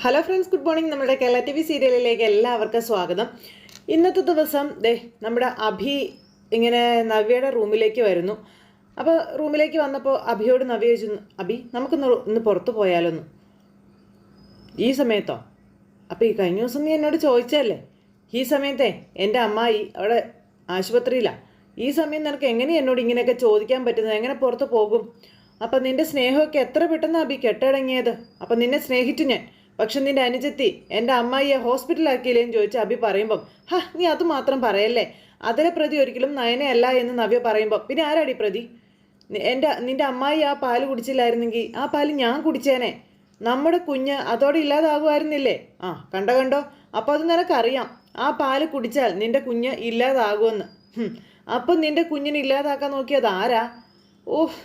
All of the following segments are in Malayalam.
ഹലോ ഫ്രണ്ട്സ് ഗുഡ് മോർണിംഗ് നമ്മുടെ കേരള ടി വി സീരിയലിലേക്ക് എല്ലാവർക്കും സ്വാഗതം. ഇന്നത്തെ ദിവസം ദേ നമ്മുടെ അഭി ഇങ്ങനെ നവ്യയുടെ റൂമിലേക്ക് വരുന്നു. അപ്പോൾ റൂമിലേക്ക് വന്നപ്പോൾ അഭിയോട് നവ്യ ചോദിച്ചു അഭി നമുക്കൊന്ന് ഇന്ന് പുറത്ത് പോയാലൊന്ന്? ഈ സമയത്തോ? അപ്പോൾ ഈ കഴിഞ്ഞ ദിവസം നീ എന്നോട് ചോദിച്ചല്ലേ ഈ സമയത്തേ എന്റെ അമ്മായി അവിടെ ആശുപത്രിയിലാണ് ഈ സമയം നിനക്ക് എങ്ങനെ എന്നോട് ഇങ്ങനെയൊക്കെ ചോദിക്കാൻ പറ്റുന്നത്? എങ്ങനെ പുറത്ത് പോകും? അപ്പം നിന്റെ സ്നേഹമൊക്കെ എത്ര പെട്ടെന്ന് അഭി കെട്ടടങ്ങിയത്? അപ്പം നിന്നെ സ്നേഹിച്ചു ഞാൻ. പക്ഷെ നിന്റെ അനുജത്തി എന്റെ അമ്മായിയെ ഹോസ്പിറ്റലാക്കിയില്ലേന്ന് ചോദിച്ച അഭി പറയുമ്പം ഹാ നീ അത് മാത്രം പറയല്ലേ? അതിലെ പ്രതി ഒരിക്കലും നയനയല്ല എന്ന് നവ്യ പറയുമ്പം പിന്നെ ആരാടി പ്രതി? എന്റെ നിന്റെ അമ്മായി ആ പാൽ കുടിച്ചില്ലായിരുന്നെങ്കിൽ ആ പാൽ ഞാൻ കുടിച്ചേനെ. നമ്മുടെ കുഞ്ഞ് അതോടെ ഇല്ലാതാകുമായിരുന്നില്ലേ? ആ കണ്ടോ കണ്ടോ? അപ്പോൾ അത് നിനക്കറിയാം. ആ പാൽ കുടിച്ചാൽ നിന്റെ കുഞ്ഞ് ഇല്ലാതാകുമെന്ന്. അപ്പം നിന്റെ കുഞ്ഞിനെ ഇല്ലാതാക്കാൻ നോക്കിയത് ആരാ? ഓഹ്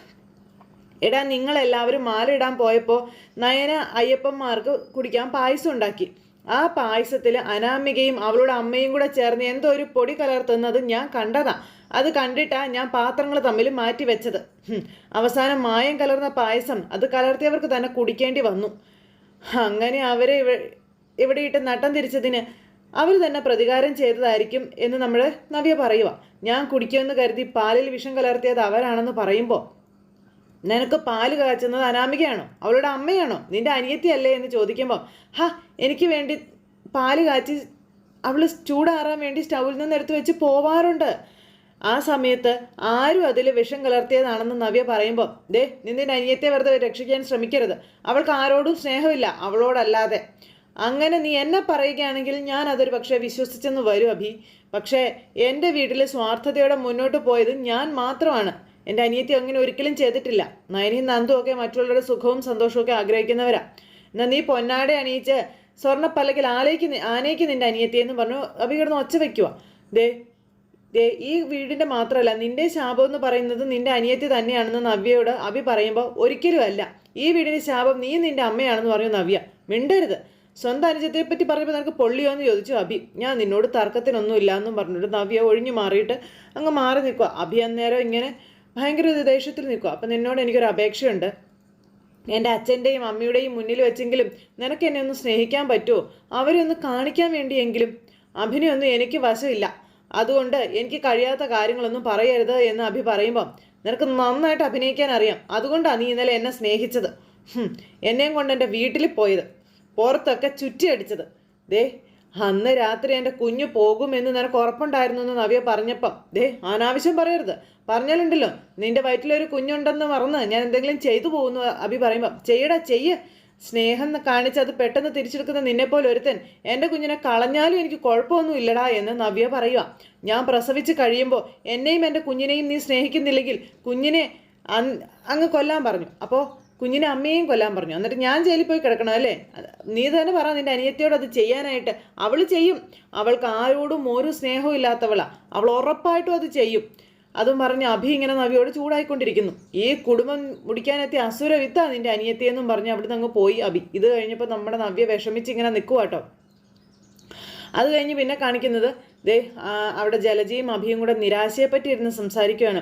എടാ നിങ്ങൾ എല്ലാവരും ഇടാൻ പോയപ്പോൾ നയന അയ്യപ്പന്മാർക്ക് കുടിക്കാൻ പായസം ഉണ്ടാക്കി. ആ പായസത്തിൽ അനാമികയും അവളുടെ അമ്മയും കൂടെ ചേർന്ന് എന്തോ ഒരു പൊടി കലർത്തുന്നത് ഞാൻ കണ്ടതാ. അത് കണ്ടിട്ടാ ഞാൻ പാത്രങ്ങൾ തമ്മിൽ മാറ്റി വെച്ചത്. അവസാനം മായം കലർന്ന പായസം അത് കലർത്തിയവർക്ക് തന്നെ കുടിക്കേണ്ടി വന്നു. അങ്ങനെ അവരെ ഇവ ഇവിടെ ഇട്ട് നട്ടം തിരിച്ചതിന് അവർ തന്നെ പ്രതികാരം ചെയ്തതായിരിക്കും എന്ന് നമ്മൾ നവ്യ പറയുക ഞാൻ കുടിക്കുമെന്ന് കരുതി പാലിൽ വിഷം കലർത്തിയത് അവരാണെന്ന് പറയുമ്പോൾ നിനക്ക് പാൽ കാച്ചുന്നത് അനാമികയാണോ? അവളുടെ അമ്മയാണോ? നിന്റെ അനിയത്തിയല്ലേ എന്ന് ചോദിക്കുമ്പോൾ ഹാ എനിക്ക് വേണ്ടി പാൽ കാച്ചി അവൾ ചൂടാറാൻ വേണ്ടി സ്റ്റൗവിൽ നിന്ന് എടുത്തു വെച്ച് പോവാറുണ്ട്. ആ സമയത്ത് ആരും അതിൽ വിഷം കലർത്തിയതാണെന്ന് നവ്യ പറയുമ്പോൾ ദേ നിന്റെ അനിയത്തെ വെറുതെ രക്ഷിക്കാൻ ശ്രമിക്കരുത്. അവൾക്ക് ആരോടും സ്നേഹമില്ല അവളോടല്ലാതെ. അങ്ങനെ നീ എന്നെ പറയുകയാണെങ്കിൽ ഞാൻ അതൊരു പക്ഷേ വിശ്വസിച്ചെന്ന് വരും അഭി. പക്ഷേ എന്റെ വീട്ടിൽ സ്വാർത്ഥതയോടെ മുന്നോട്ട് പോയത് ഞാൻ മാത്രമാണ്. എന്റെ അനിയത്തി അങ്ങനെ ഒരിക്കലും ചെയ്തിട്ടില്ല. നയനിയും നന്ദും ഒക്കെ മറ്റുള്ളവരുടെ സുഖവും സന്തോഷവും ഒക്കെ ആഗ്രഹിക്കുന്നവരാ. എന്നാൽ നീ പൊന്നാടെ അണിയിച്ച് സ്വർണപ്പല്ലക്കിൽ ആലേക്ക് നി- ആനയ്ക്ക് നിന്റെ അനിയത്തി എന്ന് പറഞ്ഞു അഭി കിടന്ന് ഒച്ച വെക്കുക ദേ ദേ ഈ വീടിന്റെ മാത്രമല്ല നിന്റെ ശാപം എന്ന് പറയുന്നത് നിന്റെ അനിയത്തി തന്നെയാണെന്ന് നവ്യയോട് അഭി പറയുമ്പോൾ ഒരിക്കലും അല്ല. ഈ വീടിന്റെ ശാപം നീ നിന്റെ അമ്മയാണെന്ന് പറഞ്ഞു നവ്യ. മിണ്ടരുത്. സ്വന്തം അനുജത്തെ പറ്റി പറഞ്ഞപ്പോൾ നിനക്ക് പൊള്ളിയോ എന്ന് ചോദിച്ചു അഭി. ഞാൻ നിന്നോട് തർക്കത്തിനൊന്നും ഇല്ല എന്നും പറഞ്ഞിട്ട് നവ്യ ഒഴിഞ്ഞു മാറിയിട്ട് അങ്ങ് മാറി നിൽക്കുക അഭി അന്നേരം ഇങ്ങനെ ഭയങ്കര ഒരു ദേഷ്യത്തിൽ നിൽക്കുക അപ്പം നിന്നോട് എനിക്കൊരു അപേക്ഷയുണ്ട്. എന്റെ അച്ഛന്റെയും അമ്മയുടെയും മുന്നിൽ വെച്ചെങ്കിലും നിനക്ക് എന്നെ ഒന്ന് സ്നേഹിക്കാൻ പറ്റുമോ അവരെ ഒന്ന് കാണിക്കാൻ വേണ്ടിയെങ്കിലും അഭിനയൊന്നും എനിക്ക് വശമില്ല. അതുകൊണ്ട് എനിക്ക് കഴിയാത്ത കാര്യങ്ങളൊന്നും പറയരുത് എന്ന് അഭി പറയുമ്പം നിനക്ക് നന്നായിട്ട് അഭിനയിക്കാൻ അറിയാം അതുകൊണ്ടാണ് നീ ഇന്നലെ എന്നെ സ്നേഹിച്ചത്. എന്നെയും കൊണ്ട് എന്റെ വീട്ടിൽ പോയത്. പുറത്തൊക്കെ ചുറ്റിയടിച്ചത്. ദേ അന്ന് രാത്രി എന്റെ കുഞ്ഞു പോകുമെന്ന് നിനക്ക് ഉറപ്പുണ്ടായിരുന്നു എന്ന് നവ്യ പറഞ്ഞപ്പം ദേ അനാവശ്യം പറയരുത്. പറഞ്ഞാലുണ്ടല്ലോ നിന്റെ വയറ്റിലൊരു കുഞ്ഞുണ്ടെന്ന് മറന്ന് ഞാൻ എന്തെങ്കിലും ചെയ്തു പോകുന്നു അഭി പറയുമ്പം ചെയ്യടാ ചെയ്യ്. സ്നേഹം കാണിച്ച് അത് പെട്ടെന്ന് തിരിച്ചെടുക്കുന്ന നിന്നെപ്പോലെ ഒരുത്തൻ എന്റെ കുഞ്ഞിനെ കളഞ്ഞാലും എനിക്ക് കുഴപ്പമൊന്നും ഇല്ലടാ എന്ന് നവ്യ പറയുക ഞാൻ പ്രസവിച്ച് കഴിയുമ്പോൾ എന്നെയും എന്റെ കുഞ്ഞിനെയും നീ സ്നേഹിക്കുന്നില്ലെങ്കിൽ കുഞ്ഞിനെ അങ്ങ് കൊല്ലാൻ പറഞ്ഞു. അപ്പോൾ കുഞ്ഞിനെ അമ്മയും കൊല്ലാൻ പറഞ്ഞു. എന്നിട്ട് ഞാൻ ജയിലിൽ പോയി കിടക്കണം അല്ലേ? നീ തന്നെ പറ നിന്റെ അനിയത്തിയോട് അത് ചെയ്യാനായിട്ട്. അവൾ ചെയ്യും. അവൾക്ക് ആരോടും ഒരു സ്നേഹവും ഇല്ലാത്തവളാ. അവൾ ഉറപ്പായിട്ടും അത് ചെയ്യും. അതും പറഞ്ഞ് അഭി ഇങ്ങനെ നവിയോട് ചൂടായിക്കൊണ്ടിരിക്കുന്നു. ഈ കുടുംബം മുടിക്കാനെത്തിയ അസുര വിത്താ നിന്റെ അനിയത്തിയെന്നും പറഞ്ഞ് അവിടുന്ന് അങ്ങ് പോയി അഭി. ഇത് കഴിഞ്ഞപ്പോൾ നമ്മുടെ നവ്യ വിഷമിച്ച് ഇങ്ങനെ നിൽക്കുവാട്ടോ അത് കഴിഞ്ഞ് പിന്നെ കാണിക്കുന്നത് ദേ അവിടെ ജലജയും അഭിയും കൂടെ നിരാശയെപ്പറ്റി ഇരുന്ന് സംസാരിക്കുകയാണ്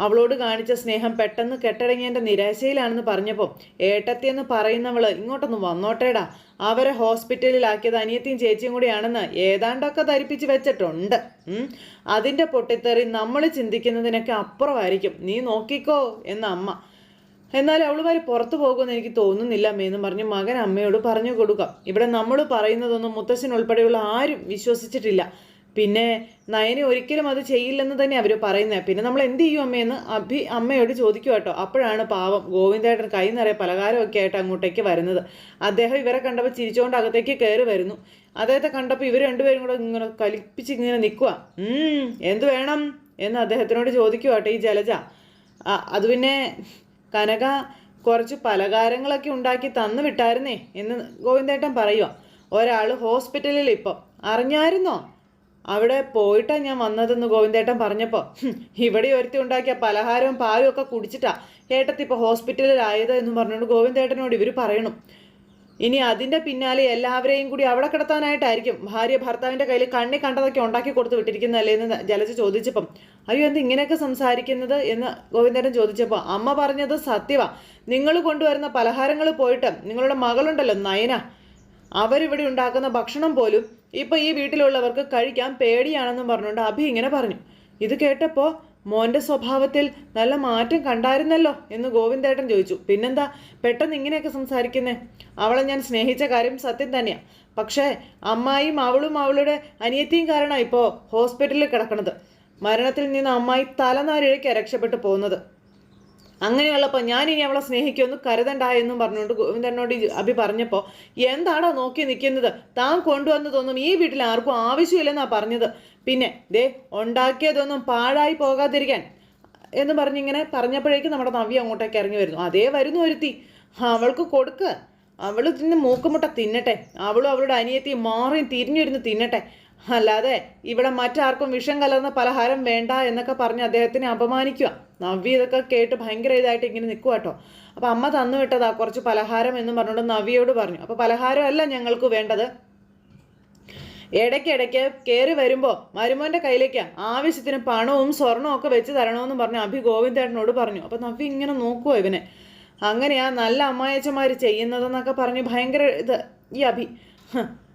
അവളോട് കാണിച്ച സ്നേഹം പെട്ടെന്ന് കെട്ടടങ്ങിയതിന്റെ നിരാശയിലാണെന്ന് പറഞ്ഞപ്പോൾ ഏട്ടത്തിയെന്ന് പറയുന്നവൾ ഇങ്ങോട്ടൊന്ന് വന്നോട്ടേടാ. അവരെ ഹോസ്പിറ്റലിലാക്കിയത് അനിയത്തിയും ചേച്ചിയും കൂടിയാണെന്ന് ഏതാണ്ടൊക്കെ ധരിപ്പിച്ച് വെച്ചിട്ടുണ്ട്. അതിന്റെ പൊട്ടിത്തെറി നമ്മൾ ചിന്തിക്കുന്നതിനൊക്കെ അപ്പുറമായിരിക്കും. നീ നോക്കിക്കോ എന്ന അമ്മ. എന്നാൽ അവളുമാർ പുറത്തു പോകുമെന്ന് എനിക്ക് തോന്നുന്നില്ല അമ്മയെന്ന് പറഞ്ഞ് മകൻ അമ്മയോട് പറഞ്ഞു കൊടുക്കാം. ഇവിടെ നമ്മൾ പറയുന്നതൊന്നും മുത്തശ്ശൻ ഉൾപ്പെടെയുള്ള ആരും വിശ്വസിച്ചിട്ടില്ല. പിന്നെ നയനി ഒരിക്കലും അത് ചെയ്യില്ലെന്ന് തന്നെ അവർ പറയുന്നത് പിന്നെ നമ്മൾ എന്ത് ചെയ്യും അമ്മയെന്ന് അഭി അമ്മയോട് ചോദിക്കും കേട്ടോ. അപ്പോഴാണ് പാവം ഗോവിന്ദേട്ടൻ കൈ നിറയെ പലഹാരമൊക്കെ ആയിട്ട് അങ്ങോട്ടേക്ക് വരുന്നത്. അദ്ദേഹം ഇവരെ കണ്ടപ്പോൾ ചിരിച്ചുകൊണ്ട് അകത്തേക്ക് കയറി വരുന്നു. അദ്ദേഹത്തെ കണ്ടപ്പോൾ ഇവർ രണ്ടുപേരും കൂടെ ഇങ്ങനെ കലിപ്പിച്ച് ഇങ്ങനെ നിൽക്കുക എന്ത് വേണം എന്ന് അദ്ദേഹത്തിനോട് ചോദിക്കുക കേട്ടോ ഈ ജലജ. അത് പിന്നെ കനക കുറച്ച് പലഹാരങ്ങളൊക്കെ ഉണ്ടാക്കി തന്നു വിട്ടായിരുന്നേ എന്ന് ഗോവിന്ദേട്ടൻ പറയുക ഒരാൾ ഹോസ്പിറ്റലിൽ ഇപ്പം. അറിഞ്ഞായിരുന്നോ? അവിടെ പോയിട്ടാ ഞാൻ വന്നതെന്ന് ഗോവിന്ദേട്ടൻ പറഞ്ഞപ്പോൾ "ഹും, ഇവിടെ ഒരുത്തി ഉണ്ടാക്കിയ പലഹാരവും പാലും ഒക്കെ കുടിച്ചിട്ടാ ഏട്ടത്തി ഇപ്പോൾ ഹോസ്പിറ്റലിലായത് എന്ന് പറഞ്ഞുകൊണ്ട് ഗോവിന്ദേട്ടനോട് ഇവർ പറയണം. ഇനി അതിന്റെ പിന്നാലെ എല്ലാവരെയും കൂടി അവിടെ കിടത്താനായിട്ടായിരിക്കും ഭാര്യ ഭർത്താവിന്റെ കയ്യിൽ കണ്ണി കണ്ടതൊക്കെ ഉണ്ടാക്കി കൊടുത്ത് വിട്ടിരിക്കുന്നതല്ലേ എന്ന് ജലജ ചോദിച്ചപ്പം അയ്യോ എന്ത് ഇങ്ങനെയൊക്കെ സംസാരിക്കുന്നത്? എന്ന് ഗോവിന്ദൻ ചോദിച്ചപ്പോൾ അമ്മ പറഞ്ഞത് സത്യവാ. നിങ്ങൾ കൊണ്ടുവരുന്ന പലഹാരങ്ങൾ പോയിട്ട് നിങ്ങളുടെ മകളുണ്ടല്ലോ നയന. അവരിവിടെ ഉണ്ടാക്കുന്ന ഭക്ഷണം പോലും ഇപ്പൊ ഈ വീട്ടിലുള്ളവർക്ക് കഴിക്കാൻ പേടിയാണെന്നും പറഞ്ഞുകൊണ്ട് അഭി ഇങ്ങനെ പറഞ്ഞു. ഇത് കേട്ടപ്പോൾ മോന്റെ സ്വഭാവത്തിൽ നല്ല മാറ്റം കണ്ടായിരുന്നല്ലോ എന്ന് ഗോവിന്ദേട്ടൻ ചോദിച്ചു. പിന്നെന്താ പെട്ടെന്ന് ഇങ്ങനെയൊക്കെ സംസാരിക്കുന്നേ? അവളെ ഞാൻ സ്നേഹിച്ച കാര്യം സത്യം തന്നെയാ. പക്ഷേ അമ്മായിയും അവളും അവളുടെ അനിയത്തിയും കാരണമാണ് ഇപ്പോൾ ഹോസ്പിറ്റലിൽ കിടക്കുന്നത് മരണത്തിൽ നിന്ന് അമ്മായി തലനാരിഴയ്ക്ക് രക്ഷപ്പെട്ടു പോകുന്നത്. അങ്ങനെയുള്ളപ്പോൾ ഞാൻ ഇനി അവളെ സ്നേഹിക്കുമെന്ന് കരുതണ്ട എന്നും പറഞ്ഞുകൊണ്ട് ഗോവിന്ദനോട് അഭി പറഞ്ഞപ്പോൾ എന്താണോ നോക്കി നിൽക്കുന്നത്? താൻ കൊണ്ടുവന്നതൊന്നും ഈ വീട്ടിൽ ആർക്കും ആവശ്യമില്ലെന്നാ പറഞ്ഞത്. പിന്നെ ദേ ഉണ്ടാക്കിയതൊന്നും പാഴായി പോകാതിരിക്കാൻ. എന്ന് പറഞ്ഞിങ്ങനെ പറഞ്ഞപ്പോഴേക്കും നമ്മുടെ നവ്യ അങ്ങോട്ടേക്ക് ഇറങ്ങി വരുന്നു. അതേ വരുന്നു ഒരുത്തി. അവൾക്ക് കൊടുക്കുക അവൾ തിന്ന് മൂക്കുമുട്ട തിന്നട്ടെ. അവളും അവളുടെ അനിയത്തി മാറിയും തിരിഞ്ഞിരുന്ന് തിന്നട്ടെ. അല്ലാതെ ഇവിടെ മറ്റാർക്കും വിഷം കലർന്ന പലഹാരം വേണ്ട എന്നൊക്കെ പറഞ്ഞ് അദ്ദേഹത്തിനെ അപമാനിക്കുക. നവ്യ ഇതൊക്കെ കേട്ട് ഭയങ്കര ഇതായിട്ട് ഇങ്ങനെ നിൽക്കുക കേട്ടോ അപ്പം അമ്മ തന്നു വിട്ടതാ കുറച്ച് പലഹാരം എന്ന് പറഞ്ഞുകൊണ്ട് നവ്യയോട് പറഞ്ഞു. അപ്പോൾ പലഹാരമല്ല ഞങ്ങൾക്ക് വേണ്ടത്. ഇടയ്ക്കിടയ്ക്ക് കയറി വരുമ്പോൾ മരുമോന്റെ കയ്യിലേക്ക് ആവശ്യത്തിന് പണവും സ്വർണവും ഒക്കെ വെച്ച് തരണമെന്ന് പറഞ്ഞ് അഭി ഗോവിന്ദേട്ടനോട് പറഞ്ഞു. അപ്പോൾ നവ്യ ഇങ്ങനെ നോക്കുമോ ഇവനെ. അങ്ങനെയാ നല്ല അമ്മായച്ചന്മാർ ചെയ്യുന്നതെന്നൊക്കെ പറഞ്ഞ് ഭയങ്കര ഇത് ഈ അഭി.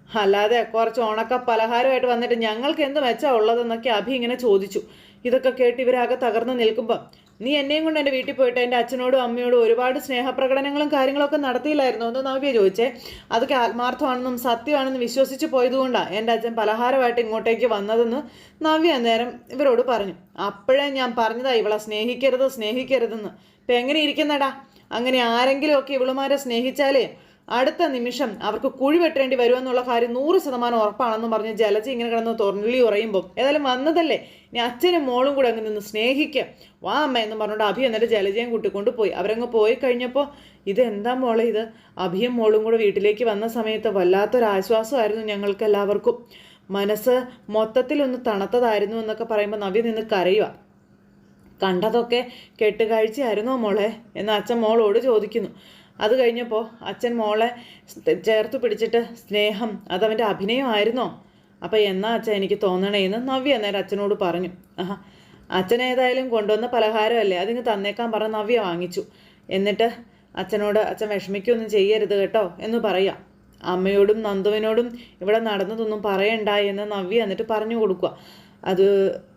അല്ലാതെ കുറച്ച് ഉണക്ക പലഹാരമായിട്ട് വന്നിട്ട് ഞങ്ങൾക്ക് എന്ത് മെച്ചാ ഉള്ളതെന്നൊക്കെ അഭി ഇങ്ങനെ ചോദിച്ചു. ഇതൊക്കെ കേട്ട് ഇവരാകെ തകർന്ന് നിൽക്കുമ്പോൾ നീ എന്നെയും കൊണ്ട് എന്റെ വീട്ടിൽ പോയിട്ട് എന്റെ അച്ഛനോടും അമ്മയോടും ഒരുപാട് സ്നേഹപ്രകടനങ്ങളും കാര്യങ്ങളൊക്കെ നടത്തിയില്ലായിരുന്നു? എന്ന് നവ്യ ചോദിച്ചേ. അതൊക്കെ ആത്മാർത്ഥമാണെന്നും സത്യമാണെന്നും വിശ്വസിച്ച് പോയതുകൊണ്ടാണ് എന്റെ അച്ഛൻ പലഹാരമായിട്ട് ഇങ്ങോട്ടേക്ക് വന്നതെന്ന് നവ്യ അന്നേരം ഇവരോട് പറഞ്ഞു. അപ്പോഴേ ഞാൻ പറഞ്ഞതാ ഇവളെ സ്നേഹിക്കരുത് സ്നേഹിക്കരുതെന്ന്. ഇപ്പം എങ്ങനെ ഇരിക്കുന്നടാ? അങ്ങനെ ആരെങ്കിലുമൊക്കെ ഇവളുമാരെ സ്നേഹിച്ചാലേ അടുത്ത നിമിഷം അവർക്ക് കുഴി വെട്ടേണ്ടി വരുമെന്നുള്ള കാര്യം നൂറ് ശതമാനം ഉറപ്പാണെന്നും പറഞ്ഞ് ജലജി ഇങ്ങനെ കിടന്ന് തൊരളി ഉറയുമ്പോൾ ഏതായാലും വന്നതല്ലേ? ഇനി അച്ഛനും മോളും കൂടെ അങ്ങ് നിന്ന് സ്നേഹിക്കുക വാ അമ്മ എന്ന് പറഞ്ഞുകൊണ്ട് അഭി എന്നിട്ട് ജലജയും കൂട്ടിക്കൊണ്ട് പോയി. അവരങ്ങ് പോയി കഴിഞ്ഞപ്പോൾ ഇതെന്താ മോളെ ഇത്? അഭിയും മോളും കൂടെ വീട്ടിലേക്ക് വന്ന സമയത്ത് വല്ലാത്തൊരാശ്വാസമായിരുന്നു ഞങ്ങൾക്ക് എല്ലാവർക്കും മനസ്സ് മൊത്തത്തിലൊന്ന് തണുത്തതായിരുന്നു എന്നൊക്കെ പറയുമ്പോൾ നവി നിന്ന് കരയുക കണ്ടതൊക്കെ കെട്ടുകാഴ്ചയായിരുന്നോ മോളെ? എന്ന് അച്ഛൻ മോളോട് ചോദിക്കുന്നു. അത് കഴിഞ്ഞപ്പോൾ അച്ഛൻ മോളെ ചേർത്ത് പിടിച്ചിട്ട് സ്നേഹം അതവന്റെ അഭിനയമായിരുന്നോ അപ്പോൾ എന്നാ അച്ഛൻ എനിക്ക് തോന്നണേന്ന് നവ്യ നേരം അച്ഛനോട് പറഞ്ഞു. ആഹാ അച്ഛൻ കൊണ്ടുവന്ന പലഹാരമല്ലേ അതിങ്ങ് തന്നേക്കാൻ പറഞ്ഞ് നവ്യ വാങ്ങിച്ചു. എന്നിട്ട് അച്ഛനോട് അച്ഛൻ വിഷമിക്കൊന്നും ചെയ്യരുത് കേട്ടോ എന്ന് പറയാം. അമ്മയോടും നന്ദുവിനോടും ഇവിടെ നടന്നതൊന്നും പറയണ്ട എന്ന് നവ്യ എന്നിട്ട് പറഞ്ഞു കൊടുക്കുക അത്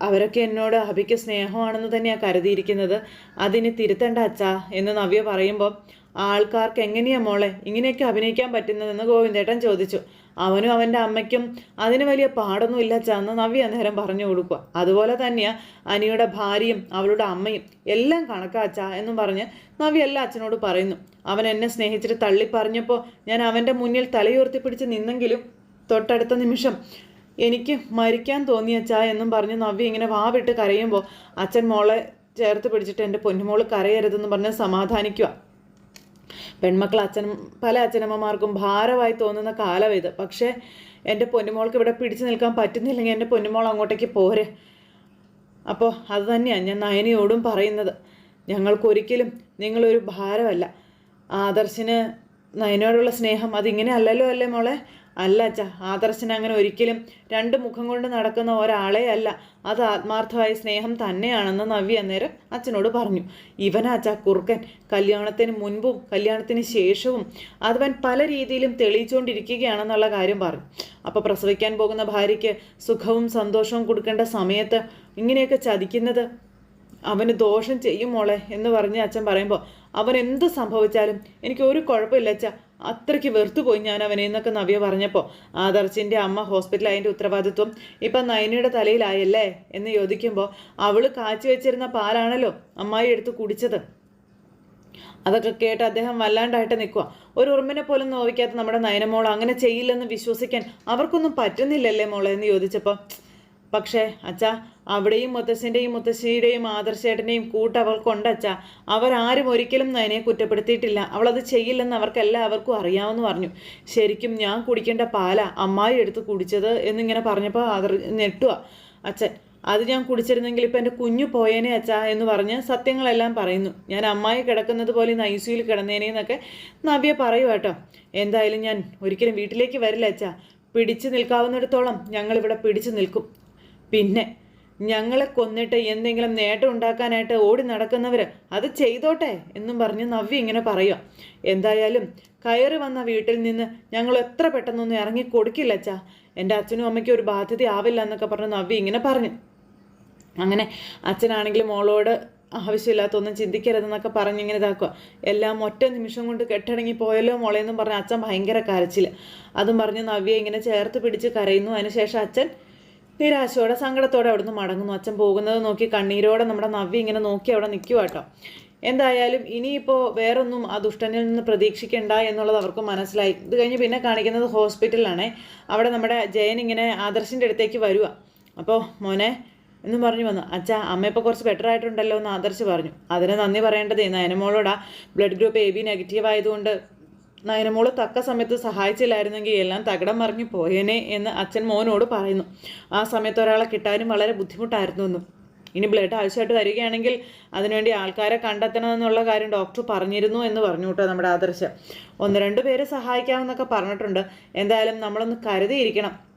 അവരൊക്കെ എന്നോട് അഭിക്ക് സ്നേഹമാണെന്ന് തന്നെയാണ് കരുതിയിരിക്കുന്നത്. അതിന് തിരുത്തണ്ട അച്ഛാ എന്ന് നവ്യ പറയുമ്പോൾ ആൾക്കാർക്ക് എങ്ങനെയാ മോളെ? ഇങ്ങനെയൊക്കെ അഭിനയിക്കാൻ പറ്റുന്നതെന്ന് ഗോവിന്ദേട്ടൻ ചോദിച്ചു. അവനും അവന്റെ അമ്മയ്ക്കും അതിന് വലിയ പാടൊന്നും ഇല്ല ചെന്ന് നവ്യ നേരം പറഞ്ഞു കൊടുക്കുക. അതുപോലെ തന്നെയാ അനിയുടെ ഭാര്യയും അവളുടെ അമ്മയും എല്ലാം കണക്കാച്ച എന്നും പറഞ്ഞ് നവ്യ എല്ലാ അച്ഛനോട് പറയുന്നു. അവൻ എന്നെ സ്നേഹിച്ചിട്ട് തള്ളി പറഞ്ഞപ്പോൾ ഞാൻ അവന്റെ മുന്നിൽ തലയുയർത്തി പിടിച്ച് നിന്നെങ്കിലും തൊട്ടടുത്ത നിമിഷം എനിക്ക് മരിക്കാൻ തോന്നിയച്ചാ എന്നും പറഞ്ഞ് നവ്യ ഇങ്ങനെ വാവിട്ട് കരയുമ്പോൾ അച്ഛൻ മോളെ ചേർത്ത് പിടിച്ചിട്ട് എന്റെ പൊന്നുമോൾ കരയരുതെന്ന് പറഞ്ഞ് സമാധാനിക്കുക പെൺമക്കൾ അച്ഛൻ പല അച്ഛനമ്മമാർക്കും ഭാരമായി തോന്നുന്ന കാലം ഇത്. പക്ഷേ എന്റെ പൊന്നുമോൾക്ക് ഇവിടെ പിടിച്ചു നിൽക്കാൻ പറ്റുന്നില്ലെങ്കിൽ എന്റെ പൊന്നുമോൾ അങ്ങോട്ടേക്ക് പോരെ. അപ്പോൾ അത് തന്നെയാണ് ഞാൻ നയനിയോടും പറയുന്നത്. ഞങ്ങൾക്കൊരിക്കലും നിങ്ങളൊരു ഭാരമല്ല. ആദർശിന് നയനോടുള്ള സ്നേഹം അതിങ്ങനെ അല്ലല്ലോ അല്ലേ മോളെ? അല്ല അച്ഛ ആദർശൻ അങ്ങനെ ഒരിക്കലും രണ്ട് മുഖം കൊണ്ട് നടക്കുന്ന ഒരാളെ അല്ല. അത് ആത്മാർത്ഥമായ സ്നേഹം തന്നെയാണെന്ന് നവ്യ അന്നേരം അച്ഛനോട് പറഞ്ഞു. ഇവനാച്ചാ കുറുക്കൻ. കല്യാണത്തിന് മുൻപും കല്യാണത്തിന് ശേഷവും അതവൻ പല രീതിയിലും തെളിയിച്ചുകൊണ്ടിരിക്കുകയാണെന്നുള്ള കാര്യം പറഞ്ഞു. അപ്പോൾ പ്രസവിക്കാൻ പോകുന്ന ഭാര്യയ്ക്ക് സുഖവും സന്തോഷവും കൊടുക്കേണ്ട സമയത്ത് ഇങ്ങനെയൊക്കെ ചതിക്കുന്നത് അവന് ദോഷം ചെയ്യും മോളെ എന്ന് പറഞ്ഞ് അച്ഛൻ പറയുമ്പോൾ അവൻ എന്ത് സംഭവിച്ചാലും എനിക്ക് ഒരു കുഴപ്പമില്ല അച്ഛ. അത്രയ്ക്ക് വെറുത്തുപോയി ഞാൻ അവനെ എന്നൊക്കെ നവ്യ പറഞ്ഞപ്പോൾ ആദർശിന്റെ അമ്മ ഹോസ്പിറ്റലിൽ അതിന്റെ ഉത്തരവാദിത്വം ഇപ്പം നയനയുടെ തലയിലായല്ലേ? എന്ന് ചോദിക്കുമ്പോൾ അവൾ കാച്ചി വെച്ചിരുന്ന പാലാണല്ലോ അമ്മായി എടുത്ത് കുടിച്ചത്. അതൊക്കെ കേട്ട് അദ്ദേഹം വല്ലാണ്ടായിട്ട് നിൽക്കുക ഒരു ഉറുമ്പിനെ പോലും നോവിക്കാത്ത നമ്മുടെ നയനമോൾ അങ്ങനെ ചെയ്യില്ലെന്ന് വിശ്വസിക്കാൻ അവർക്കൊന്നും പറ്റുന്നില്ലല്ലേ മോളെ എന്ന് ചോദിച്ചപ്പോൾ പക്ഷേ അച്ഛ അവിടെയും മുത്തശ്ശന്റെയും മുത്തശ്ശിയുടെയും ആദർശേട്ടന്റെയും കൂട്ട് അവൾക്കുണ്ട് അച്ഛ അവരാരും ഒരിക്കലും നയനെ കുറ്റപ്പെടുത്തിയിട്ടില്ല. അവളത് ചെയ്യില്ലെന്ന് അവർക്കെല്ലാവർക്കും അറിയാമെന്ന് പറഞ്ഞു. ശരിക്കും ഞാൻ കുടിക്കേണ്ട പാല അമ്മായി എടുത്ത് കുടിച്ചത് എന്നിങ്ങനെ പറഞ്ഞപ്പോൾ ആദർ ഞെട്ടുക അച്ഛൻ അത് ഞാൻ കുടിച്ചിരുന്നെങ്കിൽ ഇപ്പം എന്റെ കുഞ്ഞു പോയേനെ അച്ഛാ എന്ന് പറഞ്ഞ് സത്യങ്ങളെല്ലാം പറയുന്നു. ഞാൻ അമ്മായി കിടക്കുന്നത് പോലെ ഇന്ന് ഐ സിയിൽ കിടന്നേനെ പറയൂ കേട്ടോ. എന്തായാലും ഞാൻ ഒരിക്കലും വീട്ടിലേക്ക് വരില്ല അച്ഛാ. പിടിച്ചു നിൽക്കാവുന്നിടത്തോളം ഞങ്ങളിവിടെ പിടിച്ചു നിൽക്കും. പിന്നെ ഞങ്ങളെ കൊന്നിട്ട് എന്തെങ്കിലും നേട്ടം ഉണ്ടാക്കാനായിട്ട് ഓടി നടക്കുന്നവർ അത് ചെയ്തോട്ടെ എന്നും പറഞ്ഞ് നവ്യ ഇങ്ങനെ പറയുക എന്തായാലും കയറി വന്ന വീട്ടിൽ നിന്ന് ഞങ്ങൾ എത്ര പെട്ടെന്നൊന്നും ഇറങ്ങി കൊടുക്കില്ല അച്ഛാ. എന്റെ അച്ഛനും അമ്മയ്ക്കും ഒരു ബാധ്യത ആവില്ല എന്നൊക്കെ പറഞ്ഞ് നവ്യ ഇങ്ങനെ പറഞ്ഞു. അങ്ങനെ അച്ഛനാണെങ്കിൽ മോളോട് ആവശ്യമില്ലാത്തൊന്നും ചിന്തിക്കരുതെന്നൊക്കെ പറഞ്ഞ് ഇങ്ങനെ ഇതാക്കുക എല്ലാം ഒറ്റ നിമിഷം കൊണ്ട് കെട്ടടങ്ങി പോയല്ലോ മോളേന്നും പറഞ്ഞ് അച്ഛൻ ഭയങ്കര കരച്ചിൽ അതും പറഞ്ഞ് നവ്യ ഇങ്ങനെ ചേർത്ത് പിടിച്ച് കരയുന്നു. അതിനുശേഷം അച്ഛൻ നിരാശയോടെ സങ്കടത്തോടെ അവിടുന്ന് മടങ്ങുന്നു. അച്ഛൻ പോകുന്നത് നോക്കി കണ്ണീരോടെ നമ്മുടെ നവ്യ ഇങ്ങനെ നോക്കി അവിടെ നിൽക്കുക കേട്ടോ എന്തായാലും ഇനിയിപ്പോൾ വേറൊന്നും ആ ദുഷ്ടനിൽ നിന്ന് പ്രതീക്ഷിക്കണ്ട എന്നുള്ളത് അവർക്ക് മനസ്സിലായി. ഇത് കഴിഞ്ഞ് പിന്നെ കാണിക്കുന്നത് ഹോസ്പിറ്റലിലാണ്. അവിടെ നമ്മുടെ ജയൻ ഇങ്ങനെ ആദർശിന്റെ അടുത്തേക്ക് വരിക അപ്പോൾ മോനെ എന്നും പറഞ്ഞു വന്നു. അച്ഛാ അമ്മ ഇപ്പോൾ കുറച്ച് ബെറ്റർ ആയിട്ടുണ്ടല്ലോ എന്ന് ആദർശ് പറഞ്ഞു. അതിന് നന്ദി പറയേണ്ടത് നയനമോളോടാ. Blood group A B negative ആയതുകൊണ്ട് നയനമോൾ തക്ക സമയത്ത് സഹായിച്ചില്ലായിരുന്നെങ്കിൽ എല്ലാം തകടം മറിഞ്ഞു പോയേനെ എന്ന് അച്ഛൻ മോനോട് പറയുന്നു. ആ സമയത്ത് ഒരാളെ കിട്ടാനും വളരെ ബുദ്ധിമുട്ടായിരുന്നു എന്നും ഇനി ബ്ലഡ് ആവശ്യമായിട്ട് വരികയാണെങ്കിൽ അതിനുവേണ്ടി ആൾക്കാരെ കണ്ടെത്തണമെന്നുള്ള കാര്യം ഡോക്ടർ പറഞ്ഞിരുന്നു എന്ന് പറഞ്ഞു കേട്ടോ നമ്മുടെ ആദർശം. ഒന്ന് രണ്ട് പേരെ സഹായിക്കാമെന്നൊക്കെ പറഞ്ഞിട്ടുണ്ട്. എന്തായാലും നമ്മളൊന്ന് കരുതിയിരിക്കണം.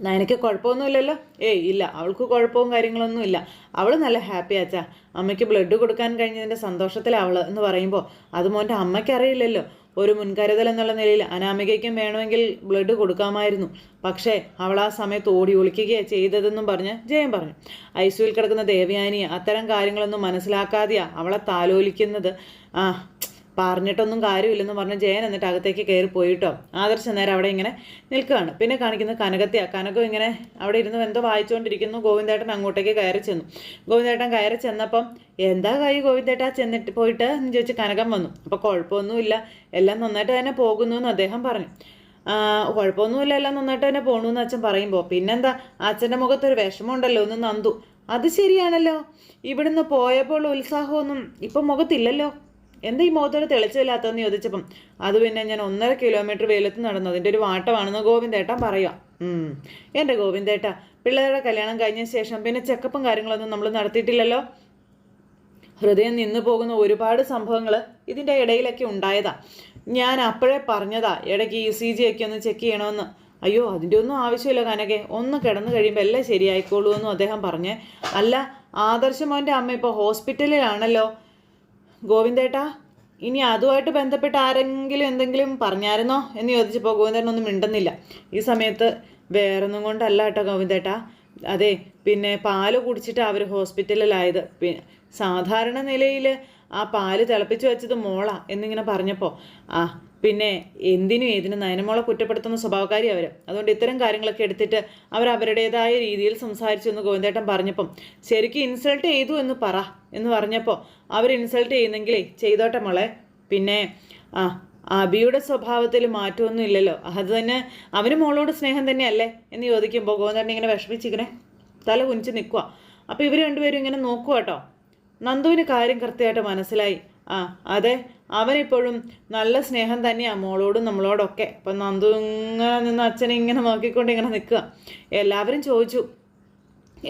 നയനയ്ക്ക് കുഴപ്പമൊന്നുമില്ലല്ലോ? ഏയ് ഇല്ല. അവൾക്ക് കുഴപ്പവും കാര്യങ്ങളൊന്നും ഇല്ല. അവൾ നല്ല ഹാപ്പി അച്ഛാ അമ്മയ്ക്ക് ബ്ലഡ് കൊടുക്കാൻ കഴിഞ്ഞതിന്റെ സന്തോഷത്തിലവൾ എന്ന് പറയുമ്പോൾ അത് മോന്റെ അമ്മയ്ക്ക് അറിയില്ലല്ലോ. ഒരു മുൻകരുതൽ എന്നുള്ള നിലയിൽ അനാമികയ്ക്കും വേണമെങ്കിൽ ബ്ലഡ് കൊടുക്കാമായിരുന്നു. പക്ഷേ അവൾ ആ സമയത്ത് ഓടി ഒളിക്കുകയാണ് ചെയ്തതെന്നും പറഞ്ഞ് ജയം പറഞ്ഞു. ഐസുവിൽ കിടക്കുന്ന ദേവയാനി അത്തരം കാര്യങ്ങളൊന്നും മനസ്സിലാക്കാതെയാ അവളെ താലോലിക്കുന്നത്. ആ പറഞ്ഞിട്ടൊന്നും കാര്യമില്ലെന്ന് പറഞ്ഞ് ജയൻ എന്നിട്ട് അകത്തേക്ക് കയറി പോയിട്ടോ. ആദർശ നേരം അവിടെ ഇങ്ങനെ നിൽക്കുകയാണ്. പിന്നെ കാണിക്കുന്നത് കനകത്തെയാ. കനകം ഇങ്ങനെ അവിടെ ഇരുന്ന് എന്തോ വായിച്ചുകൊണ്ടിരിക്കുന്നു. ഗോവിന്ദേട്ടൻ അങ്ങോട്ടേക്ക് കയറി ചെന്നു. ഗോവിന്ദേട്ടൻ കയറി ചെന്നപ്പം എന്താ കൈ ഗോവിന്ദേട്ടാ ചെന്നിട്ട് പോയിട്ട് എന്ന് ചോദിച്ച് കനകം വന്നു. അപ്പോൾ കുഴപ്പമൊന്നുമില്ല. എല്ലാം നന്നായിട്ട് തന്നെ പോകുന്നു എന്ന് അദ്ദേഹം പറഞ്ഞു. കുഴപ്പമൊന്നുമില്ല. എല്ലാം നന്നായിട്ട് തന്നെ പോകണു എന്ന് അച്ഛൻ പറയുമ്പോൾ പിന്നെന്താ? അച്ഛന്റെ മുഖത്തൊരു വിഷമമുണ്ടല്ലോ ഒന്ന് നന്ദു. അത് ശരിയാണല്ലോ. ഇവിടുന്ന് പോയപ്പോൾ ഉത്സാഹമൊന്നും ഇപ്പം മുഖത്തില്ലല്ലോ. എന്താ ഈ മുഖത്തോട് തെളിച്ചില്ലാത്തതെന്ന് ചോദിച്ചപ്പം അത് പിന്നെ ഞാൻ ഒന്നര കിലോമീറ്റർ വെയിലത്ത് നടന്നു. അതിന്റെ ഒരു വാട്ടമാണെന്ന് ഗോവിന്ദേട്ടൻ പറയാം എന്റെ ഗോവിന്ദേട്ട പിള്ളേരുടെ കല്യാണം കഴിഞ്ഞ ശേഷം പിന്നെ ചെക്കപ്പും കാര്യങ്ങളൊന്നും നമ്മൾ നടത്തിയിട്ടില്ലല്ലോ? ഹൃദയം നിന്നു പോകുന്ന ഒരുപാട് സംഭവങ്ങൾ ഇതിന്റെ ഇടയിലൊക്കെ ഉണ്ടായതാ. ഞാൻ അപ്പോഴേ പറഞ്ഞതാ ഇടയ്ക്ക് ഇ സി ജി ഒക്കെ ഒന്ന് ചെക്ക് ചെയ്യണമെന്ന്. അയ്യോ അതിന്റെ ഒന്നും ആവശ്യമില്ല കനകെ. ഒന്ന് കിടന്നു കഴിയുമ്പോൾ എല്ലാം ശരിയായിക്കോളൂ എന്നും അദ്ദേഹം പറഞ്ഞേ. അല്ല ആദർശമോന്റെ അമ്മ ഇപ്പോൾ ഹോസ്പിറ്റലിലാണല്ലോ ഗോവിന്ദേട്ടാ ഇനി അതുമായിട്ട് ബന്ധപ്പെട്ട് ആരെങ്കിലും എന്തെങ്കിലും പറഞ്ഞായിരുന്നോ എന്ന് ചോദിച്ചപ്പോൾ ഗോവിന്ദൻ ഒന്നും മിണ്ടുന്നില്ല. ഈ സമയത്ത് വേറെ ഒന്നും കൊണ്ടല്ല കേട്ടോ ഗോവിന്ദേട്ടാ. അതെ പിന്നെ പാൽ കുടിച്ചിട്ട് അവർ ഹോസ്പിറ്റലിലായത്. സാധാരണ നിലയിൽ ആ പാൽ തിളപ്പിച്ച് വെച്ചത് മോള എന്നിങ്ങനെ പറഞ്ഞപ്പോൾ ആ പിന്നെ എന്തിനും ഏതിനും നയനമോളെ കുറ്റപ്പെടുത്തുന്ന സ്വഭാവക്കാരി അവർ അതുകൊണ്ട് ഇത്തരം കാര്യങ്ങളൊക്കെ എടുത്തിട്ട് അവർ അവരുടേതായ രീതിയിൽ സംസാരിച്ചു എന്ന് ഗോവിന്ദേട്ടൻ പറഞ്ഞപ്പം ശരിക്കും ഇൻസൾട്ട് ചെയ്തു എന്ന് പറ എന്ന് പറഞ്ഞപ്പോൾ അവർ ഇൻസൾട്ട് ചെയ്യുന്നെങ്കിലേ ചെയ്തോട്ടെ മോളെ. പിന്നെ ആ അബിയുടെ സ്വഭാവത്തിൽ മാറ്റമൊന്നും ഇല്ലല്ലോ. അത് തന്നെ അവന് മോളോട് സ്നേഹം തന്നെയല്ലേ? എന്ന് ചോദിക്കുമ്പോൾ ഗോവിന്ദേട്ടൻ ഇങ്ങനെ വിഷമിച്ചിങ്ങനെ തല കുനിച്ച് നിൽക്കുക അപ്പോൾ ഇവർ രണ്ടുപേരും ഇങ്ങനെ നോക്കുക കേട്ടോ നന്ദുവിന് കാര്യം കൃത്യമായിട്ട് മനസ്സിലായി. ആ അതെ അവനിപ്പോഴും നല്ല സ്നേഹം തന്നെയാണ് മോളോടും നമ്മളോടൊക്കെ. അപ്പം നന്ദു ഇങ്ങനെ നിന്ന് അച്ഛനെ ഇങ്ങനെ നോക്കിക്കൊണ്ട് ഇങ്ങനെ നിൽക്കുക. എല്ലാവരും ചോദിച്ചു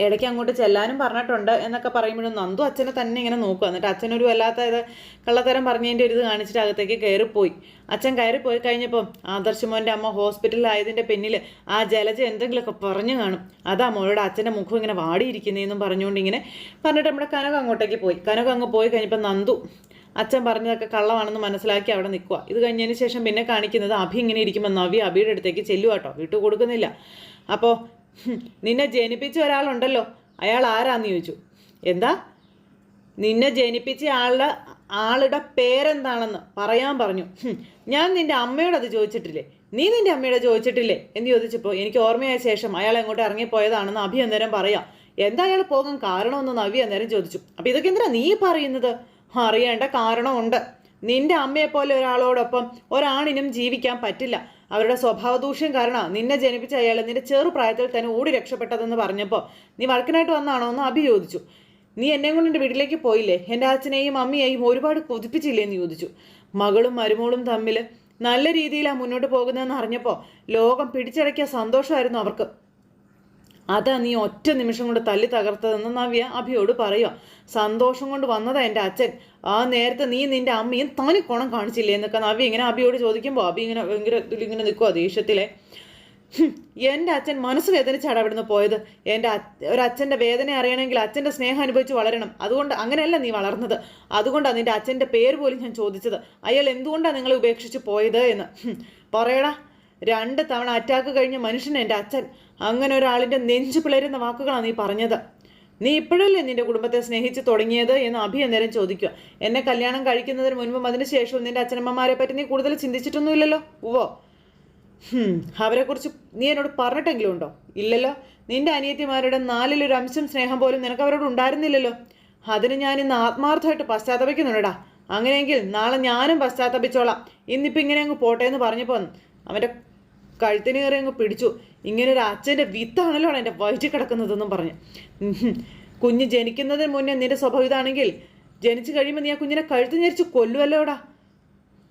ഇടയ്ക്ക് അങ്ങോട്ട് ചെല്ലാനും പറഞ്ഞിട്ടുണ്ട് എന്നൊക്കെ പറയുമ്പോഴും നന്ദു അച്ഛനെ തന്നെ ഇങ്ങനെ നോക്കുക. എന്നിട്ട് അച്ഛനൊരു വല്ലാത്ത ഇത് കള്ളത്തരം പറഞ്ഞതിന്റെ ഒരു ഇത് കാണിച്ചിട്ട് അകത്തേക്ക് കയറിപ്പോയി. അച്ഛൻ കയറിപ്പോയി കഴിഞ്ഞപ്പോൾ ആദർശമോന്റെ അമ്മ ഹോസ്പിറ്റലിലായതിന്റെ പിന്നിൽ ആ ജലജ എന്തെങ്കിലുമൊക്കെ പറഞ്ഞു കാണും. അതാ മോളുടെ അച്ഛന്റെ മുഖം ഇങ്ങനെ വാടിയിരിക്കുന്നതെന്നും പറഞ്ഞുകൊണ്ട് ഇങ്ങനെ പറഞ്ഞിട്ട് നമ്മുടെ കനക അങ്ങോട്ടേക്ക് പോയി. കനക അങ്ങ് പോയി കഴിഞ്ഞപ്പോൾ നന്ദു അച്ഛൻ പറഞ്ഞതൊക്കെ കള്ളമാണെന്ന് മനസ്സിലാക്കി അവിടെ നിൽക്കുക. ഇത് കഴിഞ്ഞതിന് ശേഷം പിന്നെ കാണിക്കുന്നത് അഭി ഇങ്ങനെ ഇരിക്കുമ്പോൾ നവി അഭിയുടെ അടുത്തേക്ക് ചെല്ലുക കേട്ടോ. വിട്ടു കൊടുക്കുന്നില്ല. അപ്പോൾ നിന്നെ ജനിപ്പിച്ച ഒരാളുണ്ടല്ലോ. അയാൾ ആരാന്ന് ചോദിച്ചു. എന്താ? നിന്നെ ജനിപ്പിച്ച ആളുടെ ആളുടെ പേരെന്താണെന്ന് പറയാൻ പറഞ്ഞു. ഞാൻ നിന്റെ അമ്മയോട് അത് ചോദിച്ചിട്ടില്ലേ? നീ നിന്റെ അമ്മയോട് ചോദിച്ചിട്ടില്ലേ? എന്ന് ചോദിച്ചപ്പോൾ എനിക്ക് ഓർമ്മയായ ശേഷം അയാൾ എങ്ങോട്ട് ഇറങ്ങിപ്പോയതാണെന്ന് അഭി അന്നേരം പറയാം. എന്താ അയാൾ പോകാൻ കാരണമെന്ന് നവി അന്നേരം ചോദിച്ചു. അപ്പോൾ ഇതൊക്കെ എന്തിനാ നീ പറയുന്നത്? അറിയേണ്ട കാരണമുണ്ട്. നിന്റെ അമ്മയെപ്പോലെ ഒരാളോടൊപ്പം ഒരാണിനും ജീവിക്കാൻ പറ്റില്ല. അവരുടെ സ്വഭാവദൂഷ്യം കാരണം നിന്നെ ജനിപ്പിച്ച അയാൾ നിന്റെ ചെറുപ്രായത്തിൽ തന്നെ ഓടി രക്ഷപ്പെട്ടതെന്ന് പറഞ്ഞപ്പോൾ നീ വഴക്കിനായിട്ട് വന്നാണോ എന്ന് അഭി ചോദിച്ചു. നീ എന്നെ കൊണ്ട് എന്റെ വീട്ടിലേക്ക് പോയില്ലേ? എന്റെ അച്ഛനെയും അമ്മയെയും ഒരുപാട് കൊതിപ്പിച്ചില്ലേ എന്ന് ചോദിച്ചു. മകളും മരുമോളും തമ്മിൽ നല്ല രീതിയിലാണ് മുന്നോട്ട് പോകുന്നതെന്ന് അറിഞ്ഞപ്പോൾ ലോകം പിടിച്ചടക്കിയ സന്തോഷമായിരുന്നു അവർക്ക്. അതാ നീ ഒറ്റ നിമിഷം കൊണ്ട് തല്ലി തകർത്തതെന്ന് നവ്യ അഭിയോട് പറയുക സന്തോഷം കൊണ്ട് വന്നതാ എന്റെ അച്ഛൻ. ആ നേരത്തെ നീ നിന്റെ അമ്മയും തനി കോണം കാണിച്ചില്ലേ എന്നൊക്കെ നവ്യ ഇങ്ങനെ അഭിയോട് ചോദിക്കുമ്പോൾ അഭി ഇങ്ങനെ ഭയങ്കര ഇങ്ങനെ നിൽക്കുക ദേഷ്യത്തിലെ. എന്റെ അച്ഛൻ മനസ്സ് വേദനിച്ചാണ് അവിടുന്ന് പോയത്. എന്റെ ഒരു ഒരച്ഛന്റെ വേദന അറിയണമെങ്കിൽ അച്ഛന്റെ സ്നേഹം അനുഭവിച്ച് വളരണം. അതുകൊണ്ട് അങ്ങനെയല്ല നീ വളർന്നത്. അതുകൊണ്ടാണ് നിന്റെ അച്ഛന്റെ പേര് പോലും ഞാൻ ചോദിച്ചത്. അയാൾ എന്തുകൊണ്ടാണ് നിങ്ങളെ ഉപേക്ഷിച്ച് പോയത് എന്ന്. പറയടാ. രണ്ട് തവണ അറ്റാക്ക് കഴിഞ്ഞ മനുഷ്യൻ എന്റെ അച്ഛൻ. അങ്ങനെ ഒരാളിന്റെ നെഞ്ചു പിളരുന്ന വാക്കുകളാണ് നീ പറഞ്ഞത്. നീ ഇപ്പോഴല്ലേ നിന്റെ കുടുംബത്തെ സ്നേഹിച്ച് തുടങ്ങിയത് എന്ന് അഭി അന്നേരം ചോദിക്കുക. എന്നെ കല്യാണം കഴിക്കുന്നതിന് മുൻപും അതിന് ശേഷവും നിന്റെ അച്ഛനമ്മമാരെ പറ്റി നീ കൂടുതൽ ചിന്തിച്ചിട്ടൊന്നുമില്ലല്ലോ? ഉവോ അവരെക്കുറിച്ച് നീ എന്നോട് പറഞ്ഞിട്ടെങ്കിലും ഉണ്ടോ? ഇല്ലല്ലോ. നിന്റെ അനിയത്തിമാരുടെ നാലിലൊരു അംശം സ്നേഹം പോലും നിനക്ക് അവരോട് ഉണ്ടായിരുന്നില്ലല്ലോ. അതിന് ഞാൻ ഇന്ന് ആത്മാർത്ഥമായിട്ട് പശ്ചാത്തപിക്കുന്നുണ്ടടാ. അങ്ങനെയെങ്കിൽ നാളെ ഞാനും പശ്ചാത്തപിച്ചോളാം. ഇന്നിപ്പോൾ ഇങ്ങനെ അങ്ങ് പോട്ടെ എന്ന് പറഞ്ഞപ്പോൾ അവന്റെ കഴുത്തിന് കയറി അങ്ങ് പിടിച്ചു. ഇങ്ങനെ ഒരു അച്ഛന്റെ വിത്താണല്ലോ എന്റെ വയറ്റിൽ കിടക്കുന്നതെന്നും പറഞ്ഞു. കുഞ്ഞ് ജനിക്കുന്നതിന് മുന്നേ നിന്റെ സ്വഭാവം ഇതാണെങ്കിൽ ജനിച്ചു കഴിയുമ്പോൾ നീ ആ കുഞ്ഞിനെ കഴുത്ത് ഞരിച്ച് കൊല്ലുമല്ലോടാ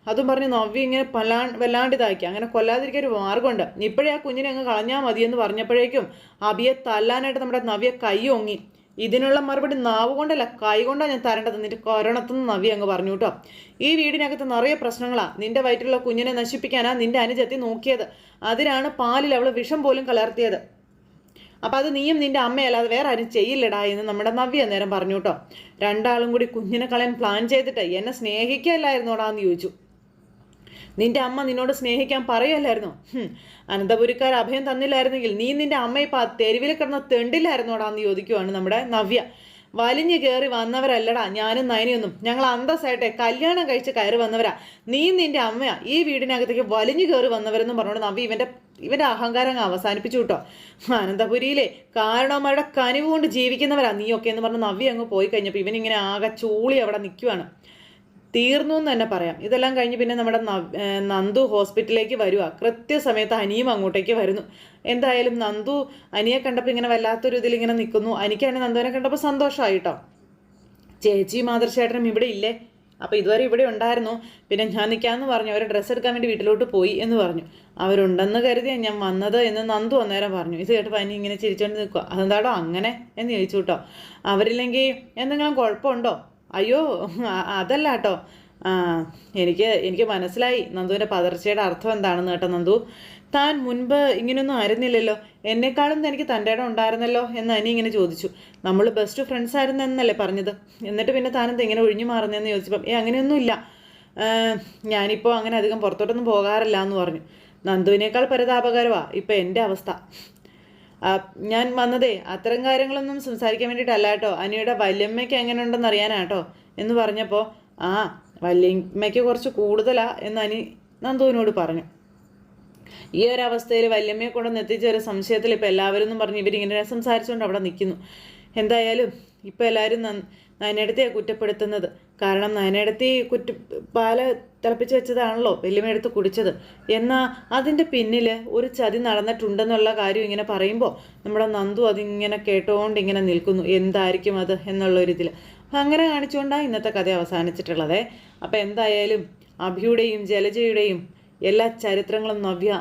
അതും പറഞ്ഞ് നവ്വി ഇങ്ങനെ പലാ വല്ലാണ്ട് ഇതാക്കി അങ്ങനെ കൊല്ലാതിരിക്കാൻ ഒരു മാർഗമുണ്ട് ഇപ്പോഴേ ആ കുഞ്ഞിനെ അങ്ങ് കളഞ്ഞാൽ മതിയെന്ന് പറഞ്ഞപ്പോഴേക്കും അബിയെ തല്ലാനായിട്ട് നമ്മുടെ നവ്യ കൈ ഒങ്ങി ഇതിനുള്ള മറുപടി നാവ് കൊണ്ടല്ല കൈ കൊണ്ടാണ് ഞാൻ തരേണ്ടത്. നിന്റെ കൊരണത്തുനിന്ന് നവി അങ്ങ് പറഞ്ഞു കേട്ടോ. ഈ വീടിനകത്ത് നിറയെ പ്രശ്നങ്ങളാ. നിന്റെ വയറ്റിലുള്ള കുഞ്ഞിനെ നശിപ്പിക്കാനാ നിന്റെ അനുജത്തി നോക്കിയത്. അതിനാണ് പാലിൽ അവൾ വിഷം പോലും കലർത്തിയത്. അപ്പം അത് നീയും നിന്റെ അമ്മയല്ലാതെ വേറെ ആരും ചെയ്യില്ലടാ എന്ന് നമ്മുടെ നവ്യ നേരം പറഞ്ഞു കേട്ടോ. രണ്ടാളും കൂടി കുഞ്ഞിനെ കളയാൻ പ്ലാൻ ചെയ്തിട്ട് എന്നെ സ്നേഹിക്കല്ലായിരുന്നോടാ എന്ന് ചോദിച്ചു. നിന്റെ അമ്മ നിന്നോട് സ്നേഹിക്കാൻ പറയല്ലായിരുന്നോ? അനന്തപുരിക്കാർ അഭയം തന്നില്ലായിരുന്നെങ്കിൽ നീ നിന്റെ അമ്മ ഇപ്പം ആ തെരുവിൽ കിടന്ന തെണ്ടില്ലായിരുന്നോടാന്ന് ചോദിക്കുവാണ് നമ്മുടെ നവ്യ. വലിഞ്ഞു കയറി വന്നവരല്ലടാ ഞാനും നയനിയൊന്നും. ഞങ്ങൾ അന്തസ്സായിട്ടെ കല്യാണം കഴിച്ച് കയറി വന്നവരാ. നീ നിന്റെ അമ്മയാ. ഈ വീടിനകത്തേക്ക് വലിഞ്ഞു കയറി വന്നവരെന്നും പറഞ്ഞോണ്ട് നവ്യ ഇവന്റെ ഇവന്റെ അഹങ്കാരം അവസാനിപ്പിച്ചു കേട്ടോ. അനന്തപുരിയിലെ കാരണവന്മാരുടെ കനിവ് കൊണ്ട് ജീവിക്കുന്നവരാ നീയൊക്കെ എന്ന് പറഞ്ഞ് നവ്യ അങ്ങ് പോയി കഴിഞ്ഞപ്പോൾ ഇവനിങ്ങനെ ആകെ ചൂളി അവിടെ നിൽക്കുവാണ് തീർന്നു എന്ന് തന്നെ പറയാം. ഇതെല്ലാം കഴിഞ്ഞ് പിന്നെ നമ്മുടെ നന്ദു ഹോസ്പിറ്റലിലേക്ക് വരുക കൃത്യസമയത്ത് അനിയും അങ്ങോട്ടേക്ക് വരുന്നു. എന്തായാലും നന്ദു അനിയെ കണ്ടപ്പോൾ ഇങ്ങനെ വല്ലാത്തൊരു ഇതിൽ ഇങ്ങനെ നിൽക്കുന്നു അനിക്കാണെങ്കിൽ നന്ദുവിനെ കണ്ടപ്പോൾ സന്തോഷമായിട്ടോ ചേച്ചിയും ചേച്ചി മാതൃശേട്ടനും ഇവിടെ ഇല്ലേ? അപ്പോൾ ഇതുവരെ ഇവിടെ ഉണ്ടായിരുന്നു. പിന്നെ ഞാൻ നിൽക്കാമെന്ന് പറഞ്ഞു. അവർ ഡ്രസ്സ് എടുക്കാൻ വേണ്ടി വീട്ടിലോട്ട് പോയി എന്ന് പറഞ്ഞു. അവരുണ്ടെന്ന് കരുതിയാ ഞാൻ വന്നത് എന്ന് നന്ദു അന്നേരം പറഞ്ഞു. ഇത് കേട്ടപ്പോൾ അനി ഇങ്ങനെ ചിരിച്ചോണ്ട് നിൽക്കുക അതെന്താടോ അങ്ങനെ എന്ന് ചോദിച്ചു കേട്ടോ. അവരില്ലെങ്കിൽ എന്തെങ്കിലും കുഴപ്പമുണ്ടോ? അയ്യോ അതല്ല കേട്ടോ. ആ എനിക്ക് എനിക്ക് മനസ്സിലായി നന്ദുവിന്റെ പതർച്ചയുടെ അർത്ഥം എന്താണെന്ന് കേട്ടോ നന്ദു. താൻ മുൻപ് ഇങ്ങനെയൊന്നും ആയിരുന്നില്ലല്ലോ. എന്നെക്കാളും തനിക്ക് തന്റെ ഇടം ഉണ്ടായിരുന്നല്ലോ എന്ന് അനി ഇങ്ങനെ ചോദിച്ചു. നമ്മൾ ബെസ്റ്റ് ഫ്രണ്ട്സ് ആയിരുന്നു എന്നല്ലേ പറഞ്ഞത്? എന്നിട്ട് പിന്നെ താനെന്ത് ഇങ്ങനെ ഒഴിഞ്ഞു മാറുന്നതെന്ന് ചോദിച്ചപ്പം ഏ അങ്ങനെയൊന്നുമില്ല ഞാനിപ്പോൾ അങ്ങനെ അധികം പുറത്തോട്ടൊന്നും പോകാറില്ല എന്ന് പറഞ്ഞു. നന്ദുവിനേക്കാൾ പരിതാപകരമാണ് ഇപ്പം എന്റെ അവസ്ഥ. ഞാൻ വന്നതേ അത്തരം കാര്യങ്ങളൊന്നും സംസാരിക്കാൻ വേണ്ടിയിട്ടല്ല കേട്ടോ. അനിയുടെ വല്യമ്മയ്ക്ക് എങ്ങനെ ഉണ്ടെന്ന് അറിയാനാട്ടോ എന്ന് പറഞ്ഞപ്പോൾ ആ വല്യമ്മയ്ക്ക് കുറച്ച് കൂടുതലാ എന്ന് അനി നന്ദുവിനോട് പറഞ്ഞു. ഈ ഒരു അവസ്ഥയിൽ വല്യമ്മയെ കൊണ്ടൊന്ന് എത്തിച്ച ഒരു സംശയത്തിൽ ഇപ്പോൾ എല്ലാവരും എന്നും പറഞ്ഞ് ഇവരിങ്ങനെ സംസാരിച്ചുകൊണ്ട് അവിടെ നിൽക്കുന്നു എന്തായാലും ഇപ്പോൾ എല്ലാവരും നയനടത്തിയെ കുറ്റപ്പെടുത്തുന്നത്. കാരണം നയനടത്തി കുറ്റ പാൽ തിളപ്പിച്ച് വെച്ചതാണല്ലോ വെല്ലുമെടുത്ത് കുടിച്ചത്. എന്നാൽ അതിന്റെ പിന്നിൽ ഒരു ചതി നടന്നിട്ടുണ്ടെന്നുള്ള കാര്യം ഇങ്ങനെ പറയുമ്പോൾ നമ്മുടെ നന്ദു അതിങ്ങനെ കേട്ടോണ്ട് ഇങ്ങനെ നിൽക്കുന്നു. എന്തായിരിക്കും അത് എന്നുള്ളൊരിതിൽ അപ്പം അങ്ങനെ കാണിച്ചുകൊണ്ടാണ് ഇന്നത്തെ കഥ അവസാനിച്ചിട്ടുള്ളത്. അപ്പോൾ എന്തായാലും അഭിയുടെയും ജലജയുടെയും എല്ലാ ചരിത്രങ്ങളും നവ്യ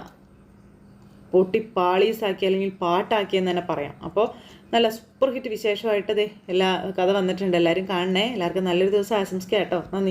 പൊട്ടി പാളീസാക്കി അല്ലെങ്കിൽ പാട്ടാക്കി എന്ന് തന്നെ പറയാം. അപ്പോൾ നല്ല സൂപ്പർ ഹിറ്റ് വിശേഷമായിട്ട് ദേ എല്ലാ കഥ വന്നിട്ടുണ്ട്. എല്ലാവരും കാണണേ. എല്ലാവർക്കും നല്ലൊരു ദിവസം ആശംസിക്കാം കേട്ടോ. നന്ദി.